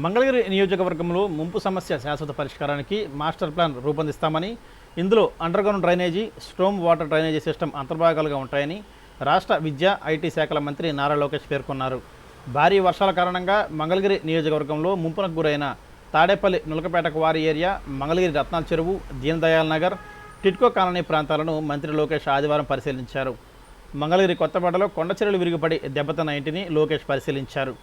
మంగళగిరి నియోజకవర్గంలో ముంపు సమస్య శాశ్వత పరిష్కారానికి మాస్టర్ ప్లాన్ రూపొందిస్తామని ఇందులో underground drainage storm water drainage system అంతర్భాగాలుగా ఉంటాయని రాష్ట్ర విద్యా ఐటీ శాఖల మంత్రి నారా లోకేష్ పేర్కొన్నారు. భారీ వర్షాల కారణంగా మంగళగిరి నియోజకవర్గంలో ముంపునకు గురైన తాడేపల్లి నులకపేట వారి ఏరియా మంగళగిరి రత్నాల చెరువు దీనదయాల్ నగర్ టిట్కో కాలనీ ప్రాంతాలను మంత్రి లోకేష్ ఆదివారం పరిశీలించారు. మంగళగిరి కొత్తపేటలో కొండచెరులు విరిగిపడి దెబ్బతిన్న ఇంటిని లోకేష్ పరిశీలించారు.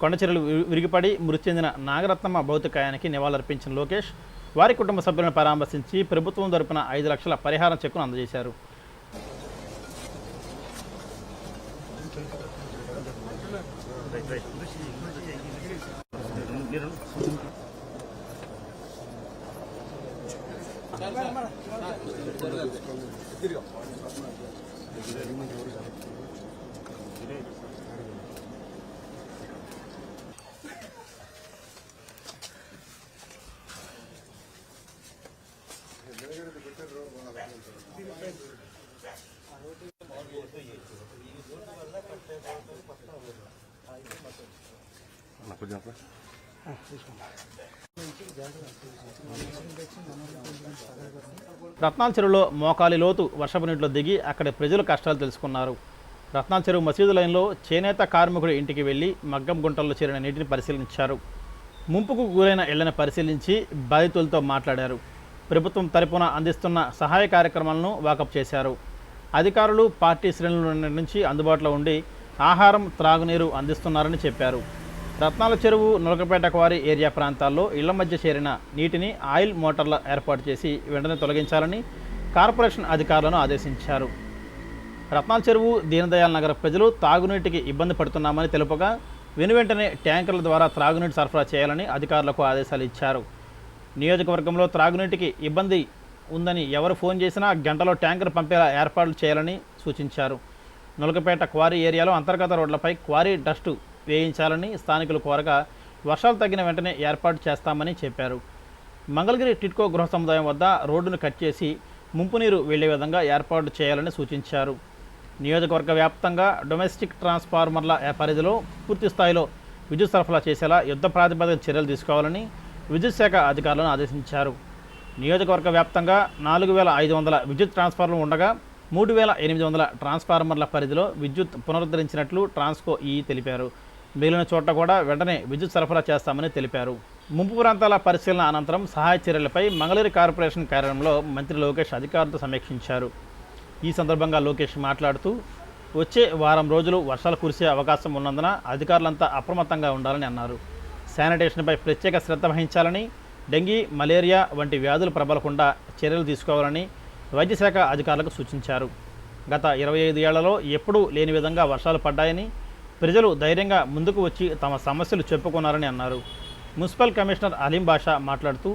కొండచెరువులు వి- విరిగిపడి మృతి చెందిన నాగరత్నమ్మ భౌతికాయానికి నివాళులర్పించిన లోకేష్ వారి కుటుంబ సభ్యులను పరామర్శించి ప్రభుత్వం తరపున ఐదు లక్షల పరిహారం చెక్కును అందజేశారు. రత్నాల చెరువులో మోకాలి లోతు వర్షపు నీటిలో దిగి అక్కడి ప్రజలు కష్టాలు తెలుసుకున్నారు. రత్నాల చెరువు మసీదు లైన్లో చేనేత కార్మికుడి ఇంటికి వెళ్ళి మగ్గం గుంటల్లో చేరిన నీటిని పరిశీలించారు. ముంపుకు గురైన ఇళ్ళను పరిశీలించి బాధితులతో మాట్లాడారు. ప్రభుత్వం తరపున అందిస్తున్న సహాయ కార్యక్రమాలను వాకప్ చేశారు. అధికారులు పార్టీ శ్రేణుల నుంచి అందుబాటులో ఉండి ఆహారం త్రాగునీరు అందిస్తున్నారని చెప్పారు. రత్నాల చెరువు నులకపేట క్వారీ ఏరియా ప్రాంతాల్లో ఇళ్ళ మధ్య చేరిన నీటిని ఆయిల్ మోటార్ల ఏర్పాటు చేసి వెంటనే తొలగించాలని కార్పొరేషన్ అధికారులను ఆదేశించారు. రత్నాల చెరువు దీనదయాల్ నగర ప్రజలు తాగునీటికి ఇబ్బంది పడుతున్నామని తెలుపగా వెనువెంటనే ట్యాంకర్ల ద్వారా త్రాగునీటి సరఫరా చేయాలని అధికారులకు ఆదేశాలు ఇచ్చారు. నియోజకవర్గంలో త్రాగునీటికి ఇబ్బంది ఉందని ఎవరు ఫోన్ చేసినా గంటలో ట్యాంకర్ పంపేలా ఏర్పాట్లు చేయాలని సూచించారు. నులకపేట క్వారీ ఏరియాలో అంతర్గత రోడ్లపై క్వారీ డస్టు వేయించాలని స్థానికులు కోరగా వర్షాలు తగ్గిన వెంటనే ఏర్పాటు చేస్తామని చెప్పారు. మంగళగిరి టిట్కో గృహ సముదాయం వద్ద రోడ్డును కట్ చేసి ముంపు నీరు వెళ్ళే విధంగా ఏర్పాటు చేయాలని సూచించారు. నియోజకవర్గ వ్యాప్తంగా డొమెస్టిక్ ట్రాన్స్ఫార్మర్ల పరిధిలో పూర్తి స్థాయిలో విద్యుత్ సరఫరా చేసేలా యుద్ధ ప్రాతిపదిక చర్యలు తీసుకోవాలని విద్యుత్ శాఖ అధికారులను ఆదేశించారు. నియోజకవర్గ వ్యాప్తంగా నాలుగు వేల ఐదు వందల విద్యుత్ ట్రాన్స్ఫార్మర్లు ఉండగా మూడు వేల ఎనిమిది వందల ట్రాన్స్ఫార్మర్ల పరిధిలో విద్యుత్ పునరుద్ధరించినట్లు ట్రాన్స్కో ఈ తెలిపారు. మిగిలిన చోట్ల కూడా వెంటనే విద్యుత్ సరఫరా చేస్తామని తెలిపారు. ముంపు ప్రాంతాల పరిశీలన అనంతరం సహాయ చర్యలపై మంగళూరు కార్పొరేషన్ కార్యాలయంలో మంత్రి లోకేష్ అధికారులతో సమీక్షించారు. ఈ సందర్భంగా లోకేష్ మాట్లాడుతూ వచ్చే వారం రోజులు వర్షాలు కురిసే అవకాశం ఉన్నందున అధికారులంతా అప్రమత్తంగా ఉండాలని అన్నారు. శానిటేషన్పై ప్రత్యేక శ్రద్ధ వహించాలని డెంగీ మలేరియా వంటి వ్యాధులు ప్రబలకుండా చర్యలు తీసుకోవాలని వైద్యశాఖ అధికారులకు సూచించారు. గత ఇరవై ఐదు ఏళ్ళలో ఎప్పుడూ లేని విధంగా వర్షాలు పడ్డాయని ప్రజలు ధైర్యంగా ముందుకు వచ్చి తమ సమస్యలు చెప్పుకున్నారని అన్నారు. మున్సిపల్ కమిషనర్ అలీం బాషా మాట్లాడుతూ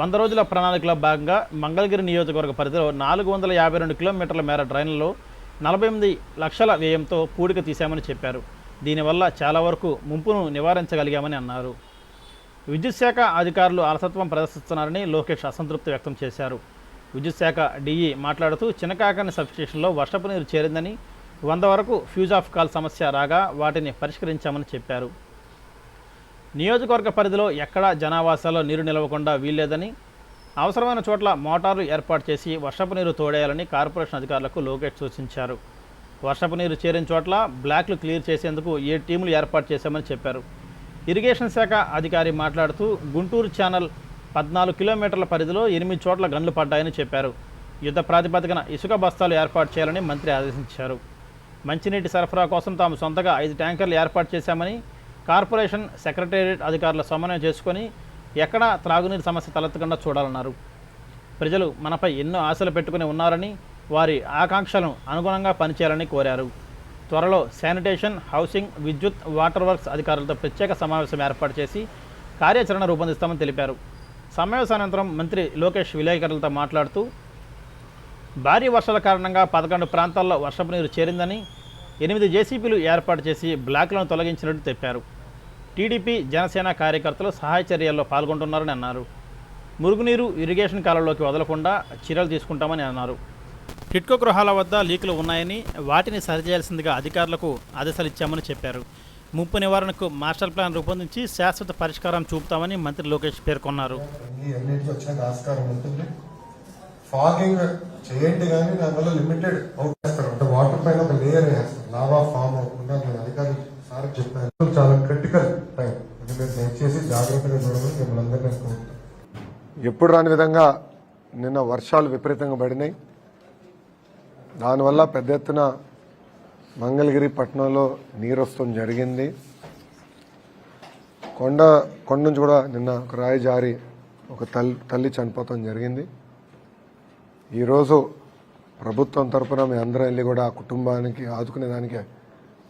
వంద రోజుల ప్రణాళికలో భాగంగా మంగళగిరి నియోజకవర్గ పరిధిలో నాలుగు వందల యాభై రెండు కిలోమీటర్ల మేర డ్రైన్లలో నలభై ఎనిమిది లక్షల వ్యయంతో పూడిక తీశామని చెప్పారు. దీనివల్ల చాలా వరకు ముంపును నివారించగలిగామని అన్నారు. విద్యుత్ శాఖ అధికారులు అలసత్వం ప్రదర్శిస్తున్నారని లోకేష్ అసంతృప్తి వ్యక్తం చేశారు. విద్యుత్ శాఖ డిఈ మాట్లాడుతూ చినకాకని సబ్స్టేషన్లో వర్షపు నీరు చేరిందని వంద వరకు ఫ్యూజ్ ఆఫ్ కాల్ సమస్య రాగా వాటిని పరిష్కరించామని చెప్పారు. నియోజకవర్గ పరిధిలో ఎక్కడా జనావాసాల్లో నీరు నిలవకుండా వీల్లేదని అవసరమైన చోట్ల మోటార్లు ఏర్పాటు చేసి వర్షపు నీరు తోడేయాలని కార్పొరేషన్ అధికారులకు లోకేష్ సూచించారు. వర్షపు నీరు చేరిన చోట్ల బ్లాక్లు క్లియర్ చేసేందుకు ఏ టీములు ఏర్పాటు చేశామని చెప్పారు. ఇరిగేషన్ శాఖ అధికారి మాట్లాడుతూ గుంటూరు ఛానల్ పద్నాలుగు కిలోమీటర్ల పరిధిలో ఎనిమిది చోట్ల గన్లు పడ్డాయని చెప్పారు. యుద్ధ ప్రాతిపదికన ఇసుక బస్తాలు ఏర్పాటు చేయాలని మంత్రి ఆదేశించారు. మంచినీటి సరఫరా కోసం తాము సొంతగా ఐదు ట్యాంకర్లు ఏర్పాటు చేశామని కార్పొరేషన్ సెక్రటేరియట్ అధికారుల సమన్వయం చేసుకొని ఎక్కడా త్రాగునీరు సమస్య తలెత్తకుండా చూడాలన్నారు. ప్రజలు మనపై ఎన్నో ఆశలు పెట్టుకుని ఉన్నారని వారి ఆకాంక్షలను అనుగుణంగా పనిచేయాలని కోరారు. త్వరలో శానిటేషన్ హౌసింగ్ విద్యుత్ వాటర్ వర్క్స్ అధికారులతో ప్రత్యేక సమావేశం ఏర్పాటు చేసి కార్యాచరణ రూపొందిస్తామని తెలిపారు. సమావేశానంతరం మంత్రి లోకేష్ విలేకరులతో మాట్లాడుతూ భారీ వర్షాల కారణంగా పదకొండు ప్రాంతాల్లో వర్షపు నీరు చేరిందని ఎనిమిది జేసీబీలు ఏర్పాటు చేసి బ్లాక్లను తొలగించినట్టు చెప్పారు టీడీపీ జనసేన కార్యకర్తలు సహాయ చర్యల్లో పాల్గొంటున్నారని అన్నారు. మురుగునీరు ఇరిగేషన్ కాలంలోకి వదలకుండా చర్యలు తీసుకుంటామని అన్నారు. టిట్కో గృహాల వద్ద లీకులు ఉన్నాయని వాటిని సరిచేయాల్సిందిగా అధికారులకు ఆదేశాలు ఇచ్చామని చెప్పారు. ముప్పు నివారణకు మాస్టర్ ప్లాన్ రూపొందించి శాశ్వత పరిష్కారం చూపుతామని మంత్రి లోకేష్ పేర్కొన్నారు. చేయండి కానీ దానివల్ల లిమిటెడ్ అవుట్ చేస్తారు. అంటే వాటర్ పైన ఒక లేయర్ వేస్తారు. లావా ఫామ్ అవ్వకుండా నేను అధికారులు సార్ చెప్పాను. చాలా క్రిటికల్ టైం అది దయచేసి జాగ్రత్తగా చూడమని మిమ్మల్ని అందరినీ నేను ఎప్పుడు రాని విధంగా నిన్న వర్షాలు విపరీతంగా పడినాయి. దానివల్ల పెద్ద ఎత్తున మంగళగిరి పట్టణంలో నీరు జరిగింది. కొండ కొండ నుంచి కూడా నిన్న ఒక రాయి జారి ఒక తల్లి తల్లి చనిపోవటం జరిగింది. ఈరోజు ప్రభుత్వం తరపున మీ అందరం వెళ్ళి కూడా ఆ కుటుంబానికి ఆదుకునేదానికి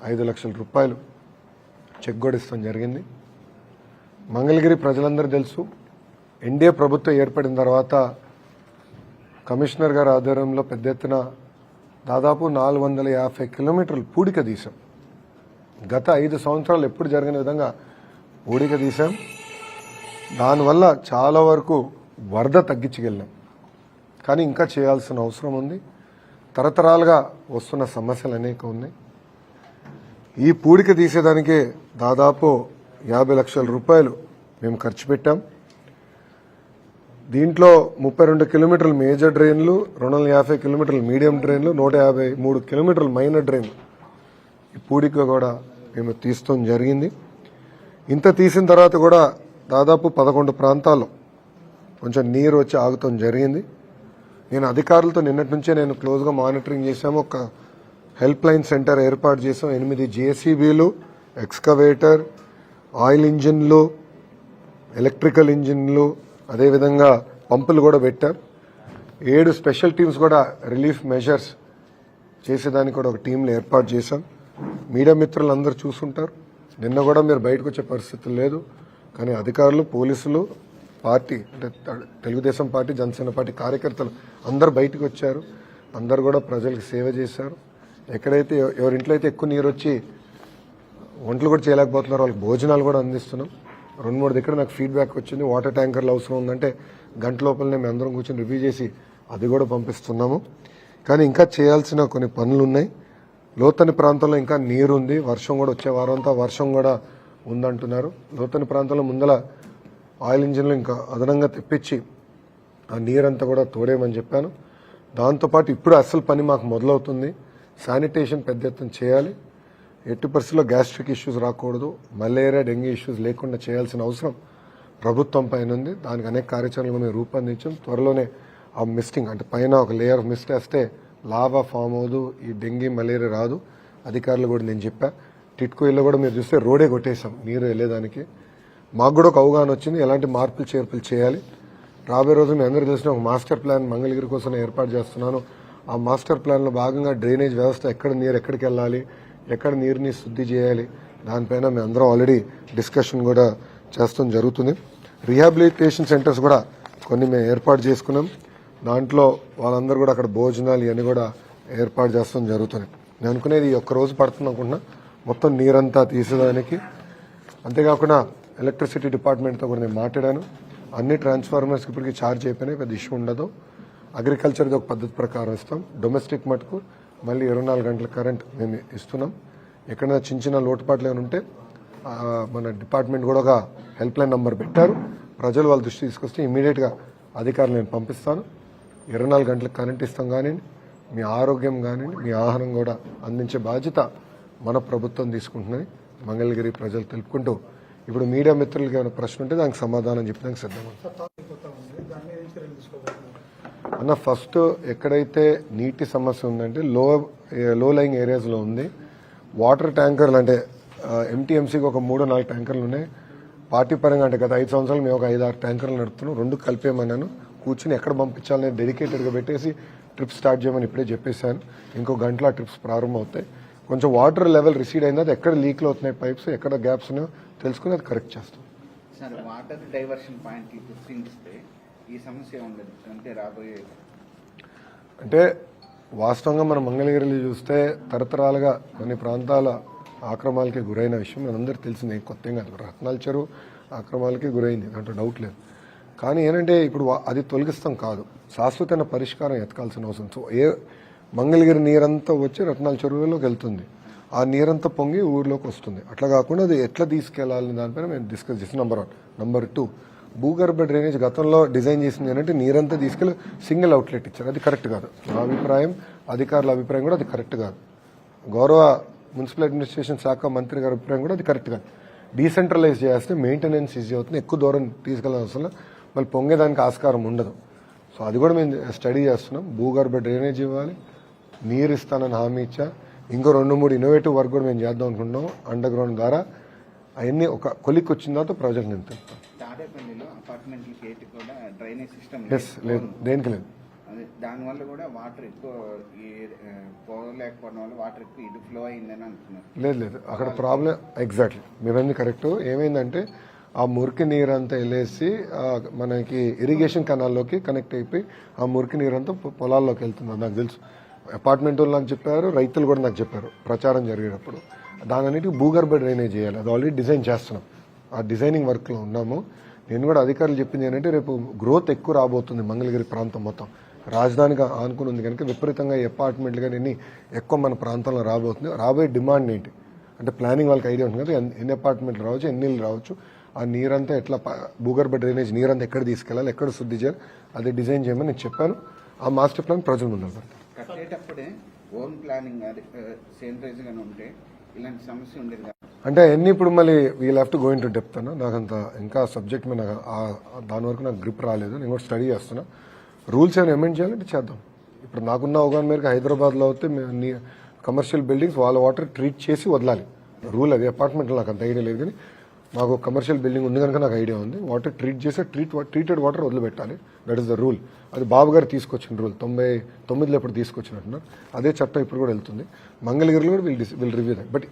ఐదు లక్షల రూపాయలు చెక్ కూడా ఇస్తాం జరిగింది. మంగళగిరి ప్రజలందరూ తెలుసు ఎన్డీఏ ప్రభుత్వం ఏర్పడిన తర్వాత కమిషనర్ గారి ఆధ్వర్యంలో పెద్ద ఎత్తున దాదాపు నాలుగు వందల యాభై కిలోమీటర్లు పూడిక తీసాం గత ఐదు సంవత్సరాలు ఎప్పుడు జరిగిన విధంగా పూడిక తీసాం దానివల్ల చాలా వరకు వరద తగ్గించగలిగినాం కానీ ఇంకా చేయాల్సిన అవసరం ఉంది. తరతరాలుగా వస్తున్న సమస్యలు అనేక ఉన్నాయి. ఈ పూడిక తీసేదానికే దాదాపు యాభై లక్షల రూపాయలు మేము ఖర్చు పెట్టాం. దీంట్లో ముప్పై రెండు కిలోమీటర్లు మేజర్ డ్రైన్లు రెండు వందల యాభై కిలోమీటర్లు మీడియం డ్రైన్లు నూట యాభై మూడు కిలోమీటర్లు మైనర్ డ్రైన్ ఈ పూడిక కూడా మేము తీస్తాం జరిగింది. ఇంత తీసిన తర్వాత కూడా దాదాపు పదకొండు ప్రాంతాల్లో కొంచెం నీరు వచ్చి ఆగుతాం జరిగింది. నేను అధికారులతో నిన్నటి నుంచే నేను క్లోజ్గా మానిటరింగ్ చేశాము. ఒక హెల్ప్ లైన్ సెంటర్ ఏర్పాటు చేసాం ఎనిమిది జేసీబీలు ఎక్స్కవేటర్ ఆయిల్ ఇంజిన్లు ఎలక్ట్రికల్ ఇంజిన్లు అదేవిధంగా పంపులు కూడా పెట్టాం. ఏడు స్పెషల్ టీమ్స్ కూడా రిలీఫ్ మెజర్స్ చేసేదానికి కూడా ఒక టీంలు ఏర్పాటు చేశాం. మీడియా మిత్రులు అందరూ చూసుంటారు. నిన్న కూడా మీరు బయటకు వచ్చే పరిస్థితి లేదు. కానీ అధికారులు పోలీసులు పార్టీ అంటే తెలుగుదేశం పార్టీ జనసేన పార్టీ కార్యకర్తలు అందరు బయటకు వచ్చారు. అందరు కూడా ప్రజలకు సేవ చేశారు. ఎక్కడైతే ఎవరింట్లో అయితే ఎక్కువ నీరు వచ్చి వంటలు కూడా చేయలేకపోతున్నారు వాళ్ళకి భోజనాలు కూడా అందిస్తున్నాం. రెండు మూడు దగ్గర నాకు ఫీడ్బ్యాక్ వచ్చింది. వాటర్ ట్యాంకర్లు అవసరం ఉందంటే గంట లోపలనే మేము అందరం కూర్చొని రివ్యూ చేసి అది కూడా పంపిస్తున్నాము. కానీ ఇంకా చేయాల్సిన కొన్ని పనులు ఉన్నాయి. లోతని ప్రాంతంలో ఇంకా నీరు ఉంది వర్షం కూడా వచ్చే వారంతా వర్షం కూడా ఉందంటున్నారు. లోతని ప్రాంతంలో ముందల ఆయిల్ ఇంజిన్లు ఇంకా అదనంగా తెప్పించి ఆ నీరంతా కూడా తోడేయమని చెప్పాను. దాంతోపాటు ఇప్పుడు అసలు పని మాకు మొదలవుతుంది. శానిటేషన్ పెద్ద ఎత్తున చేయాలి. ఎట్టి పరిస్థితుల్లో గ్యాస్ట్రిక్ ఇష్యూస్ రాకూడదు. మలేరియా డెంగ్యూ ఇష్యూస్ లేకుండా చేయాల్సిన అవసరం ప్రభుత్వం పైన ఉంది. దానికి అనేక కార్యాచరణలు మేము రూపొందించాం. త్వరలోనే ఆ మిస్టింగ్ అంటే పైన ఒక లేయర్ ఆఫ్ మిస్ట్ వేస్తే లావా ఫామ్ అవ్వదు. ఈ డెంగ్యూ మలేరియా రాదు. అధికారులు కూడా నేను చెప్పా. టిట్కోయిల్లో కూడా మీరు చూస్తే రోడే కొట్టేశాం. నీరు వెళ్ళేదానికి. మాకు కూడా ఒక అవగాహన వచ్చింది. ఎలాంటి మార్పులు చేర్పులు చేయాలి? రాబోయే రోజు మీ అందరూ తెలిసిన ఒక మాస్టర్ ప్లాన్ మంగళగిరి కోసం ఏర్పాటు చేస్తున్నాను. ఆ మాస్టర్ ప్లాన్లో భాగంగా డ్రైనేజ్ వ్యవస్థ ఎక్కడ నీరు ఎక్కడికి వెళ్ళాలి? ఎక్కడ నీరుని శుద్ధి చేయాలి? దానిపైన మేము అందరం ఆల్రెడీ డిస్కషన్ కూడా చేస్తాం జరుగుతుంది. రీహాబిలిటేషన్ సెంటర్స్ కూడా కొన్ని మేము ఏర్పాటు చేసుకున్నాం. దాంట్లో వాళ్ళందరూ కూడా అక్కడ భోజనాలు ఇవన్నీ కూడా ఏర్పాటు చేస్తాం జరుగుతుంది. నేను అనుకునేది ఒక్కరోజు ఒక్క రోజు పడుతుంది అనుకుంటున్నా. మొత్తం నీరంతా తీసేదానికి అంతేకాకుండా ఎలక్ట్రిసిటీ డిపార్ట్మెంట్తో కూడా నేను మాట్లాడాను. అన్ని ట్రాన్స్ఫార్మర్స్కి ఇప్పటికి ఛార్జ్ అయిపోయినాయి పెద్ద ఇష్యూ ఉండదు. అగ్రికల్చర్ది ఒక పద్ధతి ప్రకారం ఇస్తాం. డొమెస్టిక్ మటుకు మళ్ళీ ఇరవై నాలుగు గంటల కరెంట్ మేము ఇస్తున్నాం. ఎక్కడైనా చిన్న చిన్న లోటుపాట్లు ఏమైనా ఉంటే మన డిపార్ట్మెంట్ కూడా ఒక హెల్ప్ లైన్ నెంబర్ పెట్టారు. ప్రజలు వాళ్ళ దృష్టి తీసుకొస్తే ఇమీడియట్గా అధికారులు నేను పంపిస్తాను. ఇరవై నాలుగు గంటలకు కరెంట్ ఇస్తాం కానీ మీ ఆరోగ్యం కానీ మీ ఆహారం కూడా అందించే బాధ్యత మన ప్రభుత్వం తీసుకుంటుందని మంగళగిరి ప్రజలు తెలుపుకుంటూ ఇప్పుడు మీడియా మిత్రులకి ఏమైనా ప్రశ్న ఉంటే దానికి సమాధానం చెప్పడానికి సిద్ధమవుతుంది అన్న ఫస్ట్ ఎక్కడైతే నీటి సమస్య ఉందంటే లో లో లైంగ్ ఏరియాస్లో ఉంది వాటర్ ట్యాంకర్లు అంటే ఎంటీఎంసీకి ఒక మూడు నాలుగు ట్యాంకర్లు ఉన్నాయి. పార్టీ పరంగా అంటే గత ఐదు సంవత్సరాలు మేము ఒక ఐదు ఆరు ట్యాంకర్లు నడుపుతున్నాం. రెండు కలిపేయమన్నాను. కూర్చుని ఎక్కడ పంపించాలని డెడికేటెడ్గా పెట్టేసి ట్రిప్ స్టార్ట్ చేయమని ఇప్పుడే చెప్పేశాను. ఇంకో గంటలో ట్రిప్స్ ప్రారంభం అవుతాయి కొంచెం వాటర్ లెవెల్ రిసీడ్ అయింది. అది ఎక్కడ లీక్లు అవుతున్నాయి పైప్స్ ఎక్కడ గ్యాప్స్ ఉన్నాయో తెలుసుకుని అది కరెక్ట్ చేస్తాం. సార్ వాటర్ డైవర్షన్ గుర్తించితే ఈ సమస్య ఉండదు అంటే రాబోయే అంటే వాస్తవంగా మనం మంగళగిరిలో చూస్తే తరతరాలుగా కొన్ని ప్రాంతాల ఆక్రమాలకి గురైన విషయం మనందరికీ తెలిసింది. కొత్త కాదు. రత్నాల చెరువు ఆక్రమాలకి గురైంది దాంట్లో డౌట్ లేదు. కానీ ఏంటంటే ఇప్పుడు అది తొలగిస్తాం కాదు. శాశ్వతమైన పరిష్కారం ఎతకాల్సిన అవసరం. సో ఏ మంగళగిరి నీరంతా వచ్చి రత్నాల చెరువులోకి వెళ్తుంది. ఆ నీరంతా పొంగి ఊర్లోకి వస్తుంది. అట్లా కాకుండా అది ఎట్లా తీసుకెళ్ళాలని దానిపైన మేము డిస్కస్ చేస్తాం నెంబర్ వన్ నెంబర్ టూ భూగర్భ డ్రైనేజ్ గతంలో డిజైన్ చేసింది ఏంటంటే నీరంతా తీసుకెళ్ళి సింగిల్ అవుట్లెట్ ఇచ్చారు. అది కరెక్ట్ కాదు. నా అభిప్రాయం అధికారుల అభిప్రాయం కూడా అది కరెక్ట్ కాదు. గౌరవ మున్సిపల్ అడ్మినిస్ట్రేషన్ శాఖ మంత్రి గారి అభిప్రాయం కూడా అది కరెక్ట్ కాదు. డీసెంట్రలైజ్ చేస్తే మెయింటెనెన్స్ ఈజీ అవుతుంది. ఎక్కువ దూరం తీసుకెళ్ళిన అవసరం మళ్ళీ పొంగేదానికి ఆస్కారం ఉండదు. సో అది కూడా మేము స్టడీ చేస్తున్నాం. భూగర్భ డ్రైనేజ్ ఇవ్వాలి. నీరు ఇస్తానని హామీ ఇచ్చా. ఇంకో రెండు మూడు ఇన్నోవేటివ్ వర్క్ కూడా మేము చేద్దాం అనుకుంటున్నాం అండర్ గ్రౌండ్ ద్వారా. అవన్నీ ఒక కొలిక్ వచ్చిన తర్వాత ప్రాజెక్ట్ నేను ఎస్ లేదు. దేనికి లేదు? అదే దానివల్ల కూడా వాటర్ ఎక్కువ ఈ ఆ, పోలేకపోవడం వల్ల వాటర్ ఎక్కువ ఇటు ఫ్లో అయిందని అంటున్నారు. లేదు లేదు. అక్కడ ప్రాబ్లం ఎగ్జాక్ట్లీ మీరన్నీ కరెక్ట్ ఏమైందంటే ఆ మురికి నీరు అంతా వెళ్ళేసి మనకి ఇరిగేషన్ కెనాల్లోకి కనెక్ట్ అయిపోయి ఆ మురికి నీరు అంతా పొలాల్లోకి వెళ్తుంది. నాకు తెలుసు. అపార్ట్మెంట్ వాళ్ళు నాకు చెప్పారు రైతులు కూడా నాకు చెప్పారు ప్రచారం జరిగేటప్పుడు. దాని అన్నిటికీ భూగర్భ డ్రైనేజ్ చేయాలి. అది ఆల్రెడీ డిజైన్ చేస్తున్నాం. ఆ డిజైనింగ్ వర్క్లో ఉన్నాము. నేను కూడా అధికారులు చెప్పింది ఏంటంటే రేపు గ్రోత్ ఎక్కువ రాబోతుంది మంగళగిరి ప్రాంతం మొత్తం. రాజధానిగా ఆనుకుని ఉంది కనుక విపరీతంగా అపార్ట్మెంట్లు కానీ ఎన్ని ఎక్కువ మన ప్రాంతంలో రాబోతుంది. రాబోయే డిమాండ్ ఏంటి? అంటే ప్లానింగ్ వాళ్ళకి ఐడియా ఉంటుంది కదా ఎన్ని- ఎన్ని అపార్ట్మెంట్లు రావచ్చు ఎన్ని ఇళ్ళు రావచ్చు. ఆ నీరంతా ఎట్లా భూగర్భ డ్రైనేజ్ నీరంతా ఎక్కడ తీసుకెళ్ళాలి ఎక్కడ శుద్ధి చేయాలి అది డిజైన్ చేయమని నేను చెప్పాను. ఆ మాస్టర్ ప్లాన్ ప్రజల ముందు కట్టేటప్పుడే ఓన్ ప్లానింగ్ అది గానే ఉంటే ఇలాంటి సమస్య ఉండేది అంటే అన్ని ఇప్పుడు మళ్ళీ we'll have to going to depth అన్న నాకంత ఇంకా సబ్జెక్ట్ మీద దాని వరకు నాకు గ్రిప్ రాలేదు. నేను కూడా స్టడీ చేస్తున్నా. రూల్స్ ఏమైనా అమెండ్ చేయాలంటే చేద్దాం. ఇప్పుడు నాకున్న అవగాహన మేరకు హైదరాబాద్లో అయితే కమర్షియల్ బిల్డింగ్స్ వాళ్ళ వాటర్ ట్రీట్ చేసి వదలాలి. రూల్ అది అపార్ట్మెంట్లో నాకు అంత ఐడియా లేదు కానీ మాకు కమర్షియల్ బిల్డింగ్ ఉంది కనుక నాకు ఐడియా ఉంది. వాటర్ ట్రీట్ చేస్తే ట్రీట్ ట్రీటెడ్ వాటర్ వదిలిపెట్టాలి. దట్ ఈస్ ద రూల్ అది బాబు గారు తీసుకొచ్చిన రూల్ తొంభై తొమ్మిదిలో ఇప్పుడు తీసుకొచ్చినట్టున్నారు అదే చట్టం ఇప్పుడు కూడా వెళ్తుంది. మంగళగిరిలో కూడా will will review that but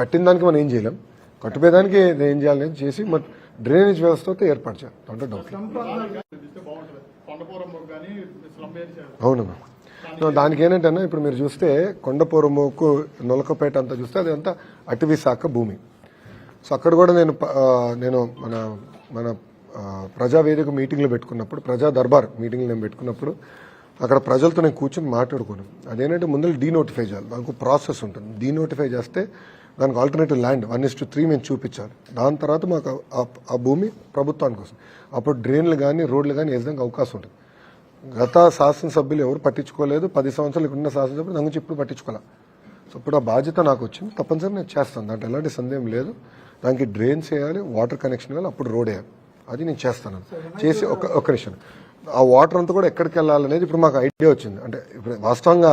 కట్టిన దానికి మనం ఏం చేయలేం. కట్టుపోయేదానికి ఏం చేయాలని చేసి మరి డ్రైనేజ్ వ్యవస్థతో ఏర్పాటు చేయాలి. అంటే డౌట్ అవును అవునమ్మా దానికి ఏంటంటే ఇప్పుడు మీరు చూస్తే కొండపూరముకు నొలకపేట అంతా చూస్తే అదంతా అటవీ శాఖ భూమి. సో అక్కడ కూడా నేను నేను మన మన ప్రజావేదిక మీటింగ్లు పెట్టుకున్నప్పుడు ప్రజా దర్బార్ మీటింగ్లో నేను పెట్టుకున్నప్పుడు అక్కడ ప్రజలతో నేను కూర్చొని మాట్లాడుకోను. అదేంటంటే ముందర డీనోటిఫై చేయాలి. దానికి ప్రాసెస్ ఉంటుంది. డీనోటిఫై చేస్తే దానికి alternative land one is two three మేము చూపించాలి. దాని తర్వాత మాకు ఆ- భూమి ప్రభుత్వానికి వస్తుంది. అప్పుడు డ్రైన్లు కానీ రోడ్లు కానీ వేసేదానికి అవకాశం ఉంటుంది. గత శాసనసభ్యులు ఎవరు పట్టించుకోలేదు. పది సంవత్సరాలు ఇక్కడ ఉన్న శాసనసభ్యులు దాని గురించి ఇప్పుడు పట్టించుకోలే. సో ఇప్పుడు ఆ బాధ్యత నాకు వచ్చింది. తప్పనిసరి నేను చేస్తాను. దాంట్లో ఎలాంటి సందేహం లేదు. దానికి డ్రైన్స్ వేయాలి వాటర్ కనెక్షన్ వేయాలి అప్పుడు రోడ్ వేయాలి. అది నేను చేస్తాను. చేసి ఒక ఒక నిమిషం. ఆ వాటర్ అంతా కూడా ఎక్కడికి వెళ్ళాలనేది ఇప్పుడు మాకు ఐడియా వచ్చింది. అంటే ఇప్పుడు వాస్తవంగా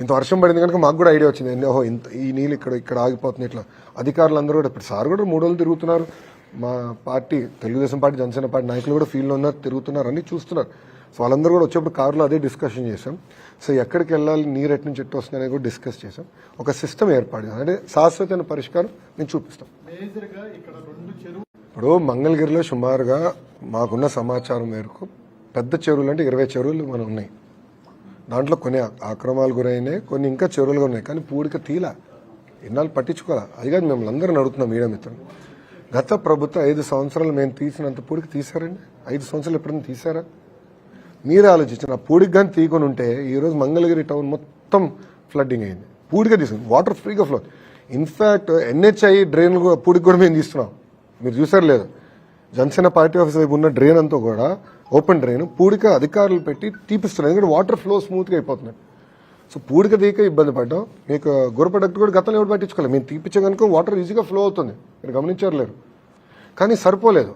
ఇంత వర్షం పడింది కనుక మాకు కూడా ఐడియా వచ్చింది. ఓహో ఇంత ఈ నీళ్ళు ఇక్కడ ఇక్కడ ఆగిపోతుంది ఇట్లా. అధికారులు అందరూ కూడా ఇప్పుడు సార్ కూడా మూడు రోజులు తిరుగుతున్నారు. మా party Telugu Desam party Janasena party నాయకులు కూడా ఫీల్డ్లో ఉన్నారు తిరుగుతున్నారు. అన్ని చూస్తున్నారు. సో వాళ్ళందరూ కూడా వచ్చేప్పుడు కారులో అదే డిస్కషన్ చేశాం. సో ఎక్కడికి వెళ్ళాలి నీరు ఎటు నుంచి ఎట్టు వస్తుంది అనేది కూడా డిస్కస్ చేశాం. ఒక సిస్టమ్ ఏర్పాటు చేశాం. అంటే శాశ్వతమైన పరిష్కారం మేము చూపిస్తాం. ఇప్పుడు మంగళగిరిలో సుమారుగా మాకున్న సమాచారం మేరకు పెద్ద చెరువులు అంటే ఇరవై చెరువులు మనం ఉన్నాయి. దాంట్లో కొన్ని ఆక్రమాలు గురైనాయి కొన్ని ఇంకా చెరువులుగా ఉన్నాయి. కానీ పూడిక తీల. ఇన్నాళ్ళు పట్టించుకోవాలా? అది కాదు మిమ్మల్ని అందరూ అడుగుతున్నాం మీడియా మిత్రులు. గత ప్రభుత్వం ఐదు సంవత్సరాలు మేము తీసినంత పూడికి తీసారండి ఐదు సంవత్సరాలు ఎప్పుడైనా తీసారా మీరే ఆలోచించిన పూడికి కానీ తీకొని ఉంటే ఈరోజు మంగళగిరి టౌన్ మొత్తం ఫ్లడ్డింగ్ అయింది. పూడిగా తీసుకుంది వాటర్ ఫ్రీగా flow in fact NHI drain పూడికి కూడా మేము తీస్తున్నాం. మీరు చూసారు లేదు. జనసేన పార్టీ ఆఫీస్ వైపు ఉన్న డ్రైన్ అంతా కూడా ఓపెన్ డ్రైన్ పూడిక అధికారులు పెట్టి తీపిస్తున్నారు. ఎందుకంటే వాటర్ ఫ్లో స్మూత్గా అయిపోతున్నాయి సో పూడిక తీక ఇబ్బంది పడ్డాం. మీకు గురపడక్ట్ కూడా గతంలో ఎవరు పట్టించుకోలేదు. మేము తీపిచ్చే కనుక వాటర్ ఈజీగా ఫ్లో అవుతుంది. మీరు గమనించారు లేరు కానీ సరిపోలేదు.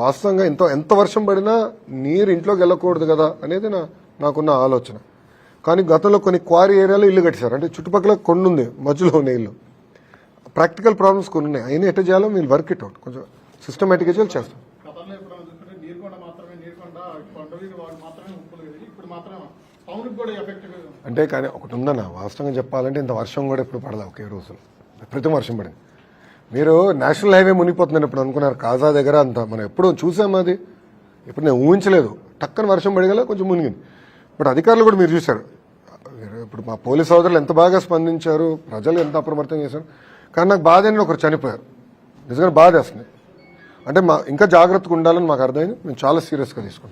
వాస్తవంగా ఎంత ఎంత వర్షం పడినా నీరు ఇంట్లోకి వెళ్ళకూడదు కదా అనేది నా నాకున్న ఆలోచన. కానీ గతంలో కొన్ని క్వారీ ఏరియాలో ఇల్లు కట్టేశారు. అంటే చుట్టుపక్కల కొండ ఉంది మధ్యలో ఉన్న ఇల్లు. ప్రాక్టికల్ ప్రాబ్లమ్స్ కొన్ని ఉన్నాయి. అయినా ఎట్లా చేయాలో మీరు వర్క్ ఇట్ అవుట్ కొంచెం సిస్టమేటిక్గా చేయాలి చేస్తాం. ఇప్పుడు అంటే కానీ ఒకటి ఉందన్న వాస్తవంగా చెప్పాలంటే ఇంత వర్షం కూడా ఎప్పుడు పడలే ఒకే రోజులో. విపరీతం వర్షం పడింది. మీరు నేషనల్ హైవే మునిగిపోతుందని ఇప్పుడు అనుకున్నారు. కాజా దగ్గర అంత మనం ఎప్పుడు చూసాం అది? ఇప్పుడు నేను ఊహించలేదు. టక్కన వర్షం పడగల కొంచెం మునిగింది. బట్ అధికారులు కూడా మీరు చూశారు. ఇప్పుడు మా పోలీస్ సోదరులు ఎంత బాగా స్పందించారు ప్రజలు ఎంత అప్రమత్తం చేశారు. కానీ నాకు బాధ ఒకరు చనిపోయారు. నిజంగా బాధ వేస్తుంది అంటే మా ఇంకా జాగ్రత్తగా ఉండాలని మాకు అర్థమైంది. మేము చాలా సీరియస్గా తీసుకుంటాం